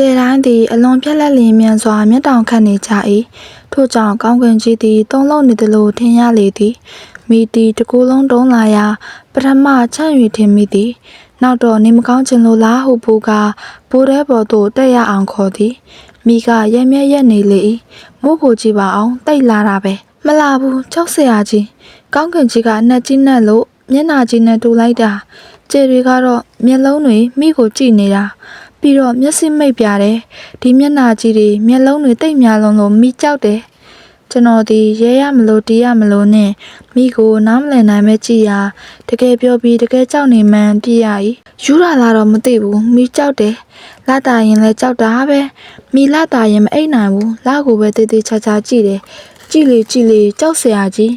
ကျယ်တိုင်းသည်အလွန်ပြက်လက်လျင်မြန်စွာမျက်တောင်ခတ်နေကြ၏ထို့ကြောင့်ကောင်းကင်ကြီးသည်သုံးလုံးနေသလိုထင်ရလေသည်မိတီတကူလုံးတုံးလာရာပထမချမ်း၍ထင်မိသည်နောက်တော့နေမကောင်းခြင်းလိုလားဟုဘူကဘိုးတဲပေါ်သို့တက်ရအောင်ခေါ်သည်မိကရဲမြဲရက်နေလေ၏မိုးဖို့ကြည့်ပါအောင်တိတ်လာတာပဲမလာဘူးကြောက်စရာကြီးကောင်းကင်ကြီးကအနှက်ကြီးနဲ့လို့မျက်နာကြီးနဲ့တူလိုက်တာကျေတွေကတော့မျက်လုံးတွေမိကိုကြည့်နေတာ ပြီးတော့မျက်စိမိတ်ပြတယ်ဒီမျက်နာကြီးတွေမျက်လုံးတွေတိတ်များလွန်လို့မိကြောက်တယ်ကျွန်တော်ဒီရဲရမလို့တီးရမလို့နဲ့မိကိုနားမလည်နိုင်မဲ့ကြည်ရာတကယ်ပြောပြီးတကယ်ကြောက်နေမှန်းပြရည်ယူရလာတော့မသိဘူးမိကြောက်တယ်လာတာရင်လည်းကြောက်တာပဲမိလာတာရင်မအိတ်နိုင်ဘူးလာကိုပဲတေးသေးချာချာကြည့်တယ်ကြည့်လေကြည့်လေကြောက်စရာကြီး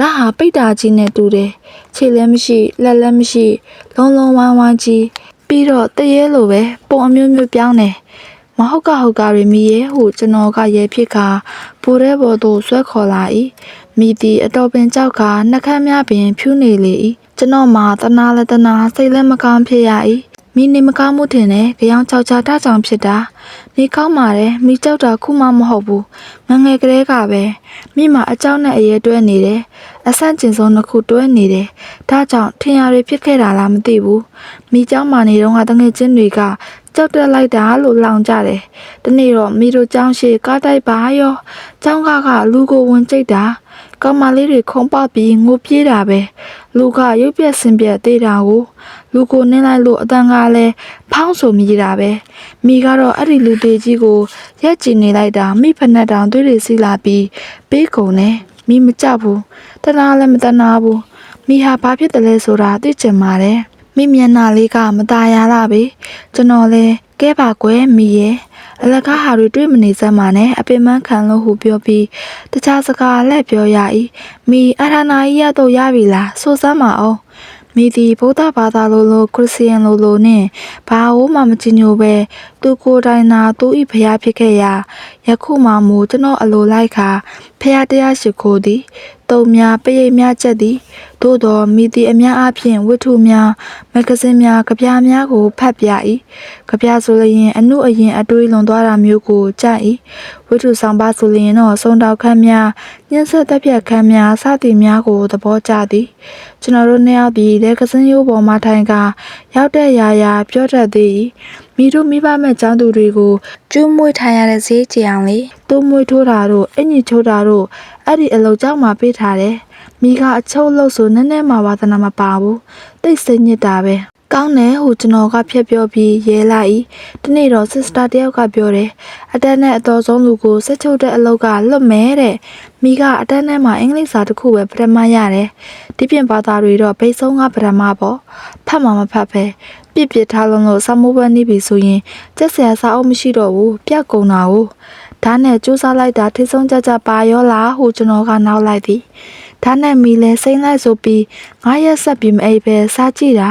လာဟာပိတ်တာကြီးနဲ့တူတယ်ခြေလည်းမရှိလက်လည်းမရှိ လုံးလုံးဝိုင်းဝိုင်းကြီး ပြီးတော့တရေလိုပဲပုံအမျိုးမျိုးပြောင်းတယ်မဟုတ်ကဟုတ်ကရီမီရဲ့ဟုကျွန်တော်ကရဲဖြစ်ခါပိုတဲ့ဘော်သို့ဆွဲခေါ်လာ၏မိသည်အတော်ပင်ကြောက်ကနှက်ခမ်းများပင်ဖြူးနေလေ၏ကျွန်တော်မှာတနာလည်းတနာစိတ်လည်းမကောင်းဖြစ်ရ၏မိနေမကောင်းမှုထင်တယ်ကြောင်ကြောက်ချတာကြောင့်ဖြစ်တာနေကောင်းပါတယ်မိကြောက်တာခုမှမဟုတ်ဘူးငငယ်ကလေးကပဲမိမှာအကြောင်းနဲ့အရေးတွဲနေတယ် အဆန့်ကျင်ဆုံးတစ်ခုတွဲနေတယ်ဒါကြောင့်ထင်ရတွေဖြစ်ခဲ့တာလားမသိဘူး မိเจ้าမာနေတော့ကတငယ်ချင်းတွေကကြောက်တက်လိုက်တာလို့လောင်ကြတယ်။ဒီနေ့တော့မိတို့เจ้าရှိကားတိုက်ပါရော။เจ้าကကလူကိုဝင်ကြိတ်တာ။ကောင်မလေးတွေခုံပပြီးငိုပြေးတာပဲ။လူကရုပ်ပြက်စင်ပြက်သေးတာကိုလူကိုနင်းလိုက်လို့အတန်ကလည်းဖောင်းဆိုမြည်တာပဲ။မိကတော့အဲ့ဒီလူတေကြီးကိုရက်ကြည်နေလိုက်တာမိဖက်နဲ့တောင်သွေးတွေစီးလာပြီးပေးကုန်တယ်။ မိမကြောက်ဘူး။တနာလည်းမတနာဘူး။မိဟာဘာဖြစ်တယ်လဲဆိုတာသိချင်ပါတယ်။ မိမျက်နှာလေးကမตายရလာပြီကျွန်တော်လဲကဲပါကွယ်မိရဲ့အလကားဟာတွေတွေ့မနေစမ်းပါနဲ့အပင်မခံလို့ဟုပြောပြီးတခြားစကားလက်ပြောရ၏မိအထာနာကြီးရတော့ရပြီလားဆိုစမ်းပါအောင် မိသည်ဗုဒ္ဓဘာသာလိုလိုခရစ်ယာန်လိုလိုနဲ့ဘာလို့မှမကြည်ညိုပဲသူကိုယ်တိုင်သာသူ၏ဖျားဖြစ်ခဲ့ရာယခုမှမူကျွန်တော်အလိုလိုက်ခါဖျားတရားရှိခိုးသည်တုံများပရိတ်များချက်သည် သို့တော်မိသည်အများအားဖြင့်ဝတ္ထုများမဂ္ဂဇင်းများကြပြားများကိုဖတ်ပြ၏ကြပြားဆိုလျင်အမှုအရင်အတွေးလွန်သွားတာမျိုးကိုကြား၏ဝတ္ထုဆောင်ပါဆိုလျင်တော့စုံတောက်ခမ်းများညှင်းဆက်တက်ပြက်ခမ်းများစသည်များကိုသဘောကျသည်ကျွန်တော်တို့နှစ်ယောက်ပြီးလက်ကစင်းရိုးပေါ်မှထိုင်ကရောက်တဲ့ရာရာပြောတတ်သည်မိတို့မိဘမဲ့ចောင်းသူတွေကိုကျူးမွေးထားရတဲ့ဈေးကြအောင်လေသူ့မွေးထိုးတာတို့အင်ကြီးချိုးတာတို့အဲ့ဒီအလုပ်ကြောင့်မှပေးထားတယ် မိကအချုပ်လို့ဆိုနည်းနည်းမှဝါသနာမပါဘူးတိတ်စိတ်ညစ်တာပဲကောင်းတယ်ဟိုကျွန်တော်ကဖြတ်ပြောပြီးရဲလိုက်၏ဒီနေ့တော့ sister တယောက်ကပြောတယ်အတက်နဲ့အတော်ဆုံးလူကိုဆက်ချုပ်တဲ့အလုပ်ကလွတ်မဲတဲ့မိကအတက်နဲ့မှအင်္ဂလိပ်စာတစ်ခုပဲပထမရတယ်ဒီပြင်ဘာသာတွေတော့ဘိတ်ဆုံးကပထမပေါ့ဖတ်မှမဖတ်ပဲပြစ်ပြစ်ထားလုံးလို့စမိုးပွဲနေပြီဆိုရင်ကျက်ဆရာစာအုပ်မရှိတော့ဘူးပြတ်ကုန်တာကိုဒါနဲ့စူးစမ်းလိုက်တာထိဆုံးကြကြပါရောလားဟိုကျွန်တော်ကနောက်လိုက်သည် ဒါနဲ့မီလဲစိမ့်လိုက်ဆိုပြီးငါရက်ဆက်ပြီးမအိပ်ပဲစားကြည့်တာ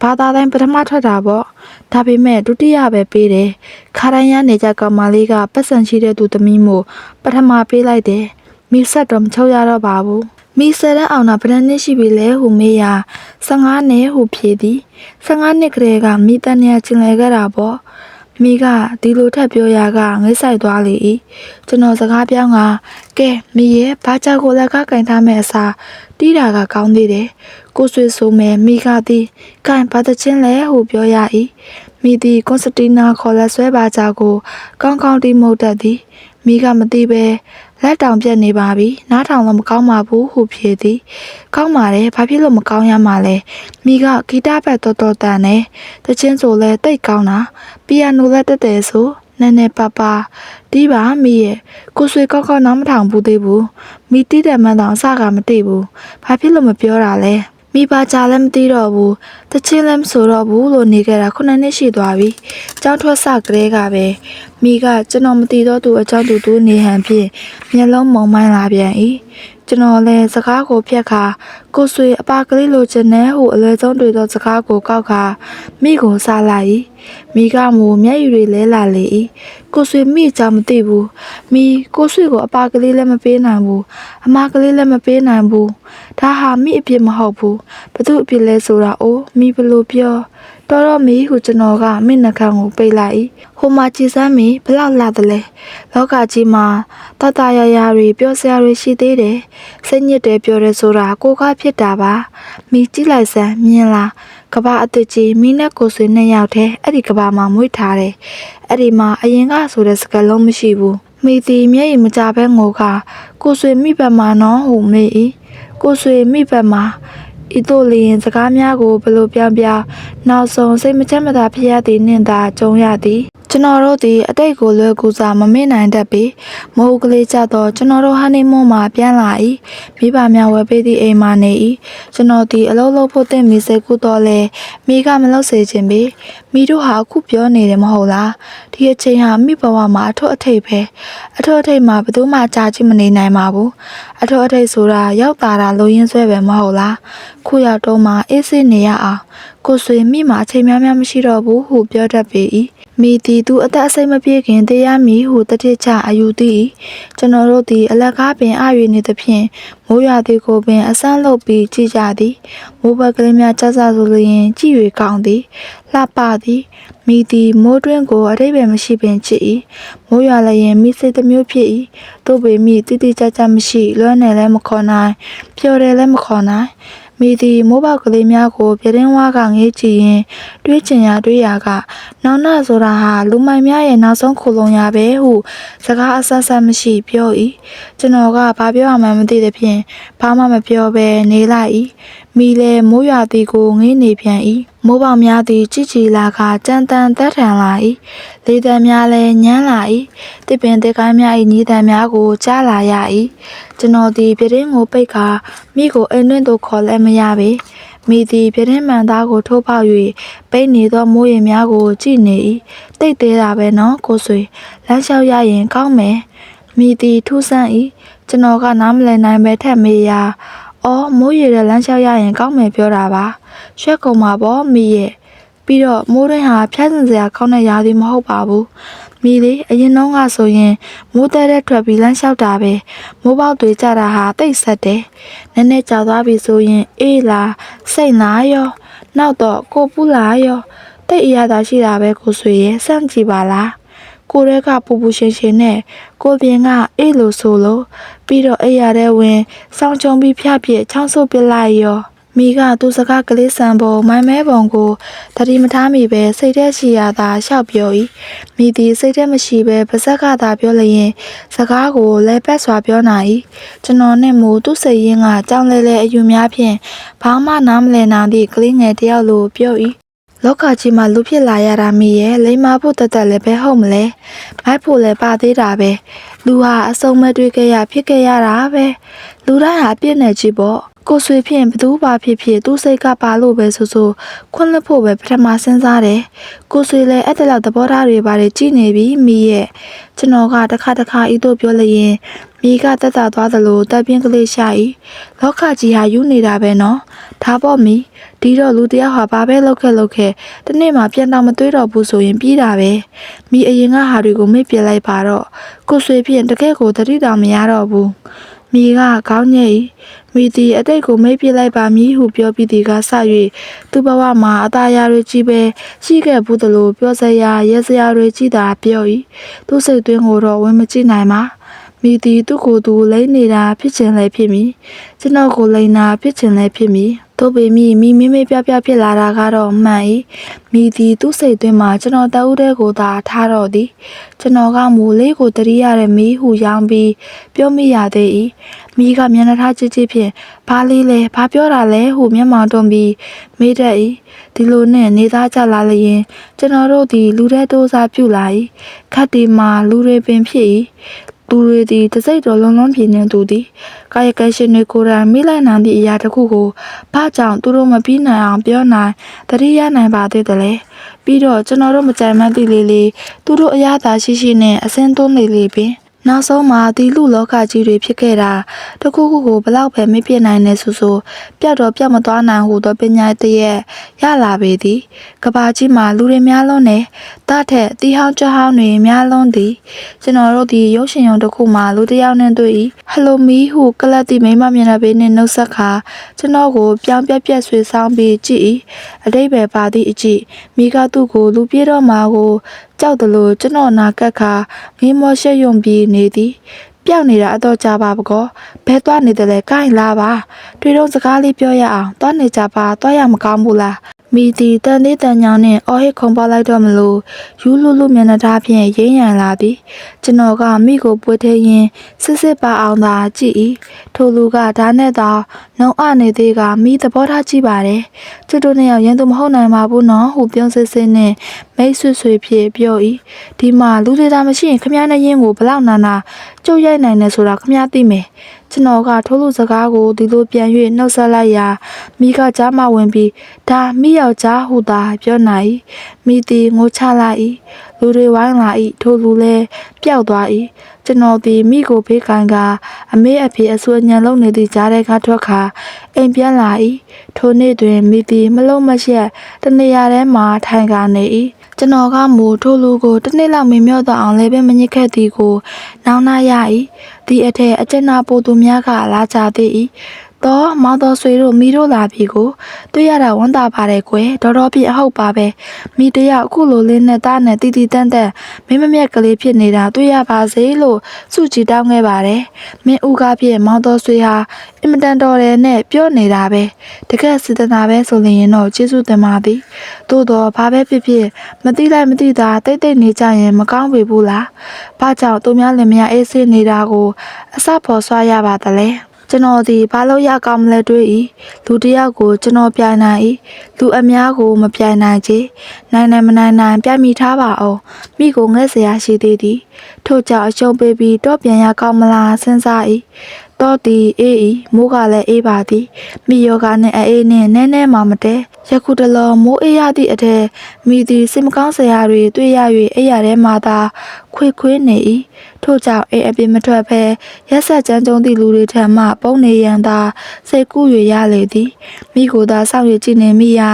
ဘာသာတိုင်းပထမထွက်တာပေါ့ဒါပေမဲ့ဒုတိယပဲပေးတယ်ခါတိုင်းရနေကြကောင်မလေးကပတ်စံရှိတဲ့သူသမီးမို့ပထမပေးလိုက်တယ်မီဆက်တော့မချုပ်ရတော့ပါဘူးမီဆယ်တဲ့အောင်တာဘယ်နှစ်နှစ်ရှိပြီလဲဟူမေးရာ15နှစ်ဟူဖြေသည်15နှစ်ကလေးကမိတန်ရချင်းလဲခဲ့တာပေါ့ မိကဒီလိုထပ်ပြောရာကငိတ်ဆိုင်သွားလေ၏ကျွန်တော်စကားပြောင်းကကဲမိရဲ့ဘာကြောက်ကိုလည်းကကင်ထားမဲ့အစားတီးတာကကောင်းသေးတယ်ကိုဆွေဆိုမယ်မိကသည်ကင်ဘာတချင်းလဲဟုပြောရ၏မိသည်ကွန်စတီနာခေါ်လက်ဆွဲပါကြကိုကောင်းကောင်းတီးမှုတ်တတ်သည်မိကမသိပဲ လက်တောင်ပြက်နေပါပြီနားထောင်လို့မကောင်းပါဘူးဟုဖြေသည်ကောင်းပါတယ်ဘာဖြစ်လို့မကောင်းရမှာလဲမိကဂီတဘက်တော်တော်တန်နေတချင်းဆိုလဲတိတ်ကောင်းတာပီယိုနိုလည်းတက်တယ်ဆိုနည်းနည်းပါပါတီးပါမိရဲ့ကိုဆွေကောက်ကောက်နားမထောင်ဘူးသေးဘူးမိတီးတယ်မှန်းတော့အစကမသိဘူးဘာဖြစ်လို့မပြောတာလဲ မိပါကြလည်းမသိတော့ဘူးတချင်းလည်းမဆိုတော့ဘူးလို့နေခဲ့တာခုနှစ်နှစ်ရှိသွားပြီကြောင်းထွက်စကလေးကပဲမိကကျွန်တော်မသိတော့သူအကြောင်းသူသူနေဟန်ဖြင့်မျက်လုံးမုံမိုင်းလာပြန်၏ကျွန်တော်လည်းစကားကိုဖြတ်ခါကိုဆွေအပါကလေးလိုချင်တဲ့ဟိုအလွယ်ဆုံးတွေ့သောစကားကိုကောက်ခါမိကိုစားလိုက်၏ မိကမူမျက်ရည်တွေလဲလာလေ၏ကိုဆွေမိကြောင်မသိဘူးမိကိုဆွေကိုအပါကလေးလည်းမပေးနိုင်ဘူးအမကလေးလည်းမပေးနိုင်ဘူးဒါဟာမိအပြစ်မဟုတ်ဘူးဘသူအပြစ်လဲဆိုတာအိုးမိဘလို့ပြောတော်တော့မီဟုကျွန်တော်ကမိနှခမ်းကိုပိတ်လိုက်၏ဟိုမှာကြည်စမ်းမီဘလောက်လာတယ်လဲလောကကြီးမှာတတရရတွေပြောစရာတွေရှိသေးတယ်စိတ်ညစ်တယ်ပြောတယ်ဆိုတာကိုကဖြစ်တာပါမိကြည့်လိုက်စမ်းမြင်လား ကဘာအစ်ကြီးမိနဲ့ကိုဆွေနှစ်ယောက်တည်းအဲ့ဒီကဘာမှာမွေးထားတယ်အဲ့ဒီမှာအရင်ကဆိုတဲ့စကားလုံးမရှိဘူးမိတီမျက်ရည်မကြဘဲငိုကကိုဆွေမိဘမှာနော်ဟုမေး၏ကိုဆွေမိဘမှာဤသို့လျင်စကားများကိုဘလို့ပြောင်းပြောင်းနောက်ဆုံးစိတ်မချမ်းမသာဖြစ်ရသည်နှင့်သာကြုံရသည် ကျွန်တော်တို့သည်အတိတ်ကိုလွယ်ကူစွာမမေ့နိုင်တတ်ပေမဟုတ်ကလေးကြတော့ကျွန်တော်တို့ဟာနေမွန်မှာပြန်လာ၏မိဘများဝယ်ပေးသည့်အိမ်မှာနေ၏ကျွန်တော်သည်အလုံးလုံးဖို့တင်မိစိတ်ကူတော့လဲမိကမလုပ်စေခြင်းပေမိတို့ဟာအခုပြောနေတယ်မဟုတ်လားဒီအချိန်ဟာမိဘဝမှာအထွတ်အထိပ်ပဲအထွတ်အထိပ်မှာဘယ်သူမှကြာကြည့်မနေနိုင်ပါဘူး အထွတ်အထိပ်ဆိုတာရောက်တာတာလိုရင်းဆွဲပဲမဟုတ်လားခုရောက်တော့မှအေးဆေးနေရအောင်ကိုဆွေမိမှာအချိန်များများမရှိတော့ဘူးဟုပြောတတ်ပေ၏မိသည်သူအသက်အစိမ့်မပြေခင်တရားမီဟုတတိချအယူသည်ကျွန်တော်တို့သည်အလက်ကားပင်အရွေနေသဖြင့်မိုးရွာသည်ကိုပင်အဆန်းလုပ်ပြီးကြည်ကြသည်မိုးဘက်ကလေးများကြဆဆိုလျင်ကြည်၍ကောင်းသည်လှပသည်မိသည်မိုးတွင်းကိုအထိပ္ပယ်မရှိပင်ချစ်၏မိုးရွာလည်းရင်မိစိတ်တစ်မျိုးဖြစ်၏တို့ပေမိတိတိကျကျမရှိလွမ်းနယ်လည်းမခေါ်နိုင်ပျော်တယ်လည်းမခေါ်နိုင် မိသည်မိုးပေါက်ကလေးများကိုပြတင်းဝါကငေးကြည့်ရင် တွေးချင်ရတွေးရကနောင်နာဆိုတာဟာလူမိုင်များရဲ့နောက်ဆုံးခိုလုံရပဲဟုစကားအဆက်ဆက်မရှိပြော၏ကျွန်တော်ကဘာပြောရမှန်းမသိသဖြင့်ဘာမှမပြောဘဲနေလိုက်၏ မိလည်းမိုးရွာသည်ကိုငေးနေပြန်၏မိုးပေါက်များသည်ကြည်ကြည်လာကကြမ်းတမ်းတက်ထန်လာ၏လေတံများလည်းညမ်းလာ၏တစ်ပင်တစ်ကိုင်းများ၏ညီတံများကိုကြားလာရ၏ကျွန်တော်သည်ပြတင်းကိုပိတ်ကာမိကိုအိမ်တွင်သို့ခေါ်လည်းမရပေမိသည်ပြတင်းမှန်သားကိုထိုးပေါက်၍ပိတ်နေသောမိုးရင်များကိုကြည့်နေ၏တိတ်သေးတာပဲနော်ကိုဆွေလမ်းလျှောက်ရရင်ကောင်းမယ်မိသည်ထူးဆန်း၏ကျွန်တော်ကနားမလည်နိုင်ပဲထက်မေးရာ အော်မိုးရည်တဲ့လမ်းလျှောက်ရရင်ကောင်းမယ်ပြောတာပါရွှက်ကုန်ပါပေါ့မိရဲ့ပြီးတော့မိုးတွင်းဟာဖျက်စင်စရာကောင်းတဲ့ရာသီမဟုတ်ပါဘူးမိလေးအရင်တော့ကဆိုရင်မိုးတဲတဲ့ထွက်ပြီးလမ်းလျှောက်တာပဲမိုးပေါက်တွေကြတာဟာတိတ်ဆက်တယ်နည်းနည်းကြာသွားပြီဆိုရင်အေးလားစိတ်လားရောနောက်တော့ကိုပူလားရောတိတ်အရသာရှိတာပဲကိုဆွေရဲ့စမ်းကြည့်ပါလား ကိုရဲကပူပူရှင်ရှင်နဲ့ကိုပြင်ကအေးလို့ဆိုလို့ပြီးတော့အိပ်ရတဲ့ဝင်စောင်းချုံပြီးဖျက်ပြစ်ချောင်းဆုပ်ပစ်လိုက်ရောမိကသူစကားကလေးဆန်ပုံမိုင်မဲပုံကိုတတိမထားမိပဲစိတ်ထဲရှိရသာရှောက်ပြော၏မိသည်စိတ်ထဲမရှိပဲပါဇက်ကသာပြောလျင်စကားကိုလဲပတ်စွာပြောနိုင်၏ကျွန်တော်နဲ့မို့သူ့စိတ်ရင်းကကြောင်လဲလဲအယူများဖြင့်ဘာမှနားမလည်နိုင်သည့်ကလေးငယ်တစ်ယောက်လိုပြော၏ လောကကြီးမှာလူဖြစ်လာရတာမိရဲ့လိမ္မာဖို့တသက်လည်းပဲဟုတ်မလဲမိုက်ဖို့လည်းပါသေးတာပဲလူဟာအစုံမတွေ့ခဲ့ရဖြစ်ခဲ့ရတာပဲလူတိုင်းဟာပြည့်နေကြည့်ပေါ့ကိုဆွေဖြင့်ဘသူပါဖြစ်ဖြစ်သူ့စိတ်ကပါလို့ပဲဆိုဆိုခွင့်လွှတ်ဖို့ပဲပထမစဉ်းစားတယ်။ကိုဆွေလည်းအဲ့တလောက်သဘောထားတွေပါတယ်ကြည်နေပြီမိရဲ့ကျွန်တော်ကတစ်ခါတစ်ခါဤတို့ပြောလျင် မိကတက်တာသွားသလိုတပ်ပြင်းကလေးရှာ၏လောကကြီးဟာယူနေတာပဲနော်။ဒါပေါ့မိဒီတော့လူတစ်ယောက်ဟာဘာပဲလုပ်ခဲ့လုပ်ခဲ့တနေ့မှပြန်တော့မသွေးတော့ဘူးဆိုရင်ပြီးတာပဲ။မိအရင်ကဟာတွေကိုမေ့ပြလိုက်ပါတော့ကိုဆွေဖြင့်တကယ့်ကိုတတိတောင်မရတော့ဘူး။မိကခေါင်းညိတ်မိသည်အတိတ်ကိုမိတ်ပြလိုက်ပါမည်ဟုပြောပြီးသည်ကဆ၍သူ့ဘဝမှာအသားရတွေကြီးပဲရှိခဲ့ဘူးသလိုပြောစရာရဲစရာတွေကြီးတာပြော၏သူ့စိတ်သွင်းကိုတော့ဝင်မကြည့်နိုင်ပါ မိသည်သူ့ကိုယ်သူလိမ့်နေတာဖြစ်ချင်လည်းဖြစ်မည်ကျွန်တော်ကိုလိမ့်တာဖြစ်ချင်လည်းဖြစ်မည်တို့ပေမိမိမိမိပြပြဖြစ်လာတာကတော့မှန်၏မိသည်သူ့စိတ်သွင်းမှာကျွန်တော်တအုပ်တဲ့ကိုသာထားတော့သည်ကျွန်တော်ကမူလေးကိုတရိရတဲ့မီးဟုရောင်းပြီးပြောမိရသေး၏မိကမျက်နှာထားကြည့်ကြည့်ဖြင့်ဘာလေးလဲဘာပြောတာလဲဟုမျက်မှောင်တွန်းပြီးမေးတတ်၏ဒီလိုနဲ့နေသားကြလာလျင်ကျွန်တော်တို့သည်လူတဲ့တိုးစားပြုလာ၏ခတ်ဒီမှာလူတွေပင်ဖြစ်၏ သူတွေသည်တစိမ့်တော်လုံးလုံးပြင်းနေသူသည်ကာယကံရှင်တွေကိုယ်တိုင်မိလိုက်နိုင်သည့်အရာတစ်ခုကိုဘာကြောင့်သူတို့မပြီးနိုင်အောင်ပြောနိုင်တတိယနိုင်ပါသေးတယ်လေပြီးတော့ကျွန်တော်တို့မကြိုင်မှန်းသိလေလေသူတို့အရသာရှိရှိနဲ့အစင်းသွန်းလေလေပင်နောက်ဆုံးမှာဒီလူလောကကြီးတွေဖြစ်ခဲ့တာတစ်ခုခုကိုဘလောက်ပဲမပြစ်နိုင်နေဆိုဆိုပျောက်တော့ပျောက်မသွားနိုင်ဟုသောပညာတည်းရဲ့ရလာပေသည်ကဘာကြီးမှာလူတွေများလွန်းနေတထက်တီဟောင်းကြဟောင်းတွေများလွန်းသည်ကျွန်တော်တို့ဒီရုပ်ရှင်ရုံတစ်ခုမှာလူတစ်ယောက်နဲ့တွေ့၏ဟယ်လိုမီဟုကလတ်တီမိမမျက်နှာပေးနှင့်နှုတ်ဆက်ခါကျွန်တော်ကိုပြောင်းပြက်ပြက်ဆွေဆောင်ပြီးကြည့်၏အတိတ်ပဲပါသည့်အကြည့်မိကသူ့ကိုလူပြေတော့မှာကိုကြောက်တယ်လို့ကျွန်တော်နာကက်ခါမင်းမောရှက်ယုံပြီးနေသည်ပျောက်နေတာအတော့ကြပါပကောဘဲသွားနေတယ်လဲကိုင်းလာပါတွေ့တော့စကားလေးပြောရအောင်သွားနေကြပါသွားရမကောင်းဘူးလား မိတီတန်လေးတန်ညောင်းနဲ့အော်ဟစ်ခုံပေါက်လိုက်တော့မလို့ယူလူလူမျက်နှာသားဖြင့်ရင်းရန်လာသည်ကျွန်တော်ကမိကိုပွေထဲရင်စစ်စစ်ပါအောင်သာကြည့်၏ထိုလူကဒါနဲ့သာနှုံအနေသေးကမိသဘောထားကြည့်ပါတယ်ကျွတ်တို့နှစ်ယောက်ရန်သူမဟုတ်နိုင်ပါဘူးနော်ဟုပြုံးစစ်စစ်နဲ့မိတ်ဆွေဆွေဖြစ်ပြော၏ဒီမှာလူတွေသာမရှိရင်ခမ ्या နဲ့ရင်ကိုဘလောက်နာနာ ကြုတ်ရိုက်နိုင်တယ်ဆိုတာခမ ्या သိမယ်ကျွန်တော်ကထိုးလို့စကားကိုဒီလိုပြန်၍နှုတ်ဆက်လိုက်ရာမိကကြားမဝင်ပြီးဒါမိယောက်ျားဟုသာပြောနိုင်မိသည်ငိုချလိုက်၏လူတွေဝိုင်းလာ၏ထိုလူလည်းပျောက်သွား၏ကျွန်တော်သည်မိကိုဖေးကန်ကအမေအဖေအဆွေညံလုံးနေသည့်ကြားတဲ့ကထွက်ခါအိမ်ပြန်လာ၏ထိုနေ့တွင်မိသည်မလုံးမရှက်တနေရာထဲမှထိုင်ကနေ၏ ကျွန်တော်ကမူထိုလူကိုတစ်နေ့လောက်မမြော့တော့အောင်လည်းပဲမညစ်ခဲ့သည်ကို နောင်နာရ၏ဒီအထက်အကျဉ်းနာပိုသူများကလာကြသေး၏ တော့မောင်တော်ဆွေတို့မိတို့လာပြီကိုတွေ့ရတာဝမ်းသာပါတယ်ကွယ်တော်တော်ပြည့်အဟုတ်ပါပဲမိတယောက်အခုလိုလေးနဲ့သားနဲ့တီတီတန်းတန်းမင်းမမြက်ကလေးဖြစ်နေတာတွေ့ရပါစေလို့စုကြည်တောင်းခဲ့ပါတယ်မင်းဦးကားဖြင့်မောင်တော်ဆွေဟာအင်မတန်တော်တယ်နဲ့ပြောနေတာပဲတကယ်စေတနာပဲဆိုရင်တော့ကျေးဇူးတင်ပါသည်သို့တော့ဘာပဲဖြစ်ဖြစ်မတိလိုက်မတိတာတိတ်တိတ်နေကြရင်မကောင်းပေဘူးလားဘာကြောင့်သူများလည်းမရအေးဆေးနေတာကိုအစပေါ်ဆွားရပါသလဲ ကျွန်တော်သည်ဘာလို့ရကောင်းမလဲတွေး၏လူတယောက်ကိုကျွန်တော်ပြိုင်နိုင်၏လူအများကိုမပြိုင်နိုင်ချေနိုင်နိုင်မနိုင်နိုင်ပြမိထားပါအောင်မိကိုငဲ့စရာရှိသေးသည်ထို့ကြောင့်အရှုံးပေးပြီးတော့ပြန်ရကောင်းမလားစဉ်းစား၏တော့ဒီအေးဤမိုးကလည်းအေးပါသည်မိယောဂနှင့်အေးနှင့်နည်းနည်းမှမတဲယခုတလောမိုးအေးရသည့်အထက်မိသည်စိတ်မကောင်းစရာတွေတွေ့ရ၍အေးရထဲမှသာခွေခွေးနေ၏ ထို့ကြောင့်အေးအပြင်မထွက်ဘဲရက်ဆက်ကြမ်းကြုံသည့်လူတွေထံမှပုံနေရန်သာစိတ်ကူး၍ရလေသည်မိကိုသာစောင့်ရကြည့်နေမိရာ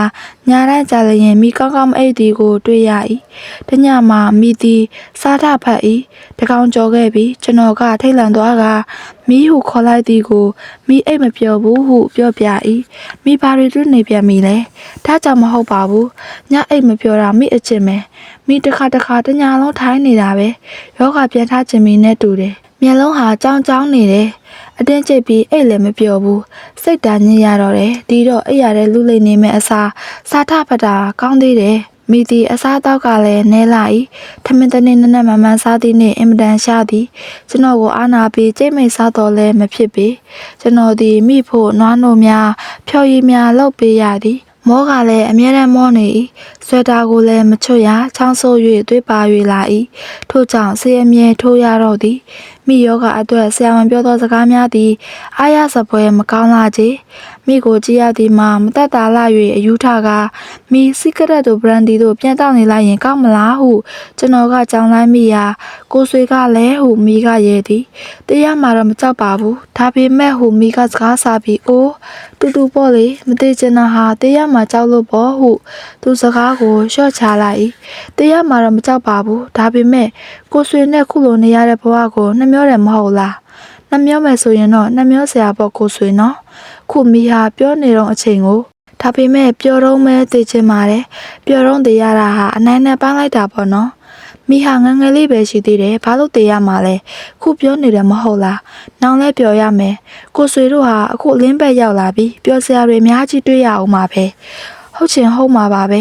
ညာတိုင်းကြလျင်မိကောင်းကောင်းမအိပ်သည်ကိုတွေ့ရ၏တညမှာမိသည်စားထဖတ်၏တကောင်ကြော်ခဲ့ပြီးကျွန်တော်ကထိတ်လန့်သွားကမိဟုခေါ်လိုက်သည်ကိုမိအိတ်မပြောဘူးဟုပြောပြ၏မိဘာတွေတွေ့နေပြန်ပြီလဲဒါကြောင့်မဟုတ်ပါဘူးညအိတ်မပြောတာမိအချင်ပဲ မိတစ်ခါတစ်ခါတညာလုံးထိုင်းနေတာပဲယောဂပြန်ထားခြင်းမီနဲ့တူတယ်မျက်လုံးဟာကြောင်ကြောင်နေတယ်အတင်းကျိတ်ပြီးအိတ်လည်းမပြောဘူးစိတ်ဓာညစ်ရတော့တယ်ဒီတော့အိတ်ရတဲ့လူလိမ့်နေမဲ့အစားစားထဖတ်တာကောင်းသေးတယ်မိသည်အစားအသောက်ကလည်းနဲလာ၏ထမင်းတနေ့နက်နက်မမှန်စားသည်နှင့်အင်မတန်ရှာသည်ကျွန်တော်ကိုအာနာပြီးကြိတ်မိတ်စားတော်လဲမဖြစ်ပေကျွန်တော်သည်မိဖို့နွားနို့များ ဖြော်ရည်များလုပ်ပေးရသည်မောကလည်းအမြဲတမ်းမောနေ၏ ဆွဲတာကိုလည်းမချွတ်ရချောင်းဆိုး၍သွေးပါ၍လာ၏ထို့ကြောင့်ဆေးအမြဲထိုးရတော့သည်မိယောဂအတွက်ဆရာဝန်ပြောသောစကားများသည်အားရစပွဲမကောင်းလာချေမိကိုကြည်ရသည်မှာမတက်တာလာ၍အယူထကမိစီကရက်တို့ဘရန်ဒီတို့ပြန်တောက်နေလိုက်ရင်ကောင်းမလားဟုကျွန်တော်ကကြောင်းလိုက်မိရာကိုဆွေကလည်းဟုမိကရဲသည်တရားမှာတော့မကြောက်ပါဘူးဒါပေမဲ့ဟုမိကစကားစားပြီးအိုးတူတူပေါ့လေမသေးချင်တာဟာတရားမှာကြောက်လို့ပေါ့ဟုသူစကားကိုလျှော့ချလိုက်၏တရားမှာတော့မကြောက်ပါဘူးဒါပေမဲ့ကိုဆွေနဲ့ခုလိုနေရတဲ့ဘဝကိုနှမျောတယ်မဟုတ်လားနှမျောမယ်ဆိုရင်တော့နှမျောစရာပေါ့ကိုဆွေနော်ခုမိဟာပြောနေတော့အချိန်ကိုဒါပေမဲ့ပျော်တော့မဲသိချင်ပါတယ်ပျော်တော့တရားတာဟာအနိုင်နဲ့ပန်းလိုက်တာပေါ့နော်မိဟာငယ်ငယ်လေးပဲရှိသေးတယ်ဘာလို့တေးရမှာလဲခုပြောနေတယ်မဟုတ်လားနောင်လဲပြောရမယ်ကိုဆွေတို့ဟာအခုအလင်းဘက်ရောက်လာပြီပြောစရာတွေအများကြီးတွေ့ရအောင်ပါပဲ ဟုတ်ချင်ဟုတ်မှာပါပဲ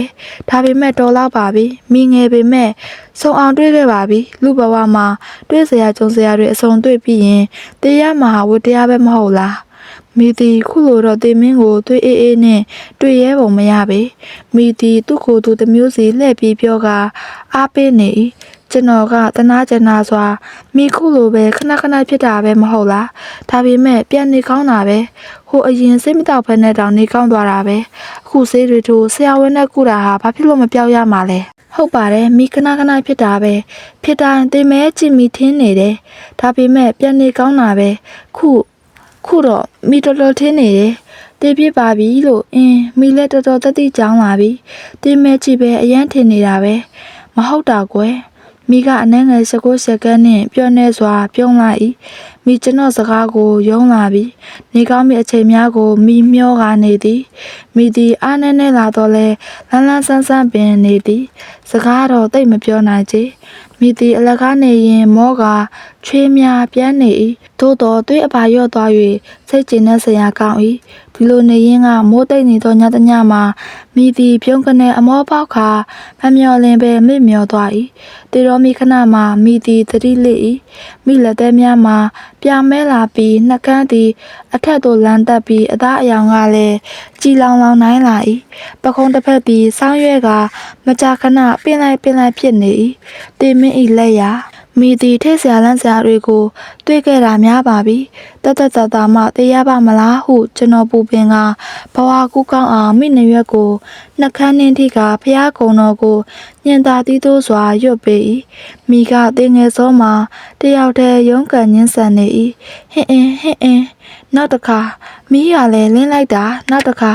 ဒါပေမဲ့တော်တော့ပါပြီမိငယ်ပေမဲ့စုံအောင်တွေ့ခဲ့ပါပြီလူဘဝမှာတွေ့စရာကြုံစရာတွေအစုံတွေ့ပြီးရင်တေးရမှာဝတ္တရားပဲမဟုတ်လားမိသည်ခုလိုတော့တေမင်းကိုတွေ့အေးအေးနဲ့တွေ့ရဲပုံမရပေမိသည်သူ့ကိုယ်သူတစ်မျိုးစီလှည့်ပြီးပြောကအားပေးနေ၏ ကျွန်တော်ကတနာကျင်နာစွာမိခုလိုပဲခဏခဏဖြစ်တာပဲမဟုတ်လားဒါပေမဲ့ပြန်နေကောင်းတာပဲဟိုအရင်စိတ်မတောက်ဖက်နဲ့တောင်နေကောင်းသွားတာပဲအခုဆေးတွေထိုးဆရာဝန်နဲ့ကုတာဟာဘာဖြစ်လို့မပြောက်ရမှာလဲဟုတ်ပါတယ်မိခဏခဏဖြစ်တာပဲဖြစ်တိုင်းသင်မဲကြည့်မိထင်းနေတယ်ဒါပေမဲ့ပြန်နေကောင်းတာပဲခုခုတော့မိတော်တော်ထင်းနေတယ်တည်ပြစ်ပါပြီလို့အင်းမိလည်းတော်တော်တတိကြောင်းလာပြီသင်မဲကြည့်ပဲအရန်ထင်နေတာပဲမဟုတ်တာကွယ် မိကအနှဲငယ်စကုစကန်းနဲ့ပြောနေစွာ ပြုံးလာ၏မိကျွန်တော်စကားကိုယုံလာပြီနေကောင်းမိအချိန်များကိုမိမျောကနေသည်မိသည်အားနည်းနည်းလာတော့လဲလန်းလန်းဆန်းဆန်းပင်နေသည် စကားတော့တိတ်မပြောနိုင်ချေမိသည်အလကားနေရင်မောကချွေးများပြန်းနေ၏သို့တော်သွေးအပါရော့သွား၍စိတ်ကျဉ်တဲ့ဆရာကောင်း၏ဒီလိုနေရင်ကမိုးတိတ်နေသောညတညမှာမိသည်ပြုံးကနေအမောပေါက်ခါမမျော်လင်ပဲမေ့မျောသွား၏တေတော်မိခဏမှာမိသည်တတိလိ၏မိလက်သေးများမှာပြမဲလာပြီးနှကန်းသည် အထက်သို့လန်းတက်ပြီးအသားအယောင်ကလည်းကြည်လောင်လောင်နိုင်လာ၏ပခုံးတစ်ဖက်ပြီးဆောင်းရွက်ကမကြာခဏပင်လိုက်ပင်လိုက်ဖြစ်နေ၏တေမင်း၏လက်ရာ မိသည်ထိတ်ဆရာလန့်ဆရာတွေကိုတွေ့ခဲ့တာများပါပြီတသက်သာသာမှတေးရပါမလားဟုကျွန်တော်ပူပင်ကဘဝကူးကောင်းအောင်မိနရွက်ကိုနှကန်းနှင်းထိကဖျားကုံတော်ကိုညင်သာတီးသိုးစွာရွတ်ပေ၏မိကတင်းငယ်စောမှာတယောက်တည်းရုန်းကန်ညင်းဆန်နေ၏ဟင်းအင်းဟင်းအင်းနောက်တစ်ခါမီးရလဲလင်းလိုက်တာနောက်တစ်ခါ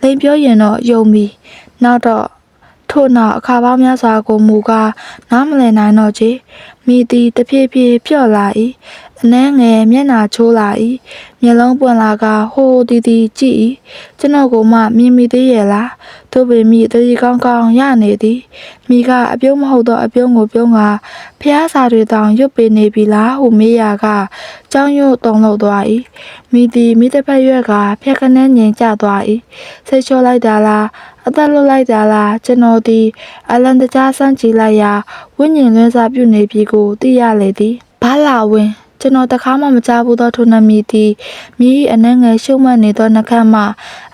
လိန်ပြောရင်တော့ယုံပြီနောက်တော့ ထို့နောက်အခါပေါင်းများစွာကိုမူကားနားမလည်နိုင်တော့ချေမိသည်တဖြည်းဖြည်းပြော့လာ၏အနှဲငယ်မျက်နှာချိုးလာ၏မျက်လုံးပွင့်လာကဟိုးတီတီကြည့်၏ကျွန်တော်ကိုမှမြင်မိသေးရဲ့လားသို့ပေမိတတိကောင်းကောင်းရနေသည်မိကအပြုံးမဟုတ်သောအပြုံးကိုပြုံးကဖျားစာတွေတောင်ရွတ်ပေနေပြီလားဟုမေးရာကကြောင်းရွတ်တုံလို့သွား၏မိသည်မိတစ်ဖက်ရွက်ကဖြက်ခနဲငြိမ်ကျသွား၏ဆိတ်ချောလိုက်တာလား အသက်လွတ်လိုက်တာလားကျွန်တော်သည်အလန်တကြားစမ်းကြည့်လိုက်ရာဝိညာဉ်လွန်းစားပြုနေပြီကိုသိရလေသည်ဘာလာဝင်ကျွန်တော်တခါမှမကြားဘူးသောထိုနမီသည်မြည်အနှဲငယ်ရှုံ့မှတ်နေသောနှခမ်းမှ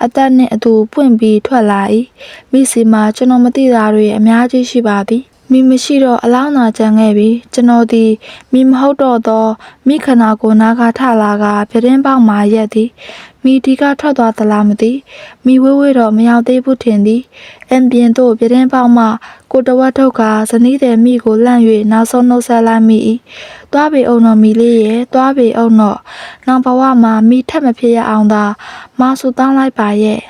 အသက်နှင့်အတူပွင့်ပြီးထွက်လာ၏မိစီမှာကျွန်တော်မသိတာတွေအများကြီးရှိပါသည် မိမရှိတော့အလောင်းသာကြံခဲ့ပြီကျွန်တော်သည်မိမဟုတ်တော့သောမိခနာကိုနားကထလာကပြတင်းပေါက်မှရက်သည်မိဒီကထွက်သွားသလားမသိမိဝဲဝဲတော့မရောက်သေးဘူးထင်သည်အန်ပြင်သို့ပြတင်းပေါက်မှကိုတဝတ်ထုတ်ကဇနီးတဲ့မိကိုလန့်၍နောက်ဆုံးနှုတ်ဆက်လိုက်မိ၏သွားပေအောင်တော်မိလေးရဲ့သွားပေအောင်တော့နောက်ဘဝမှာမိထက်မဖြစ်ရအောင်သာမဆူတောင်းလိုက်ပါရဲ့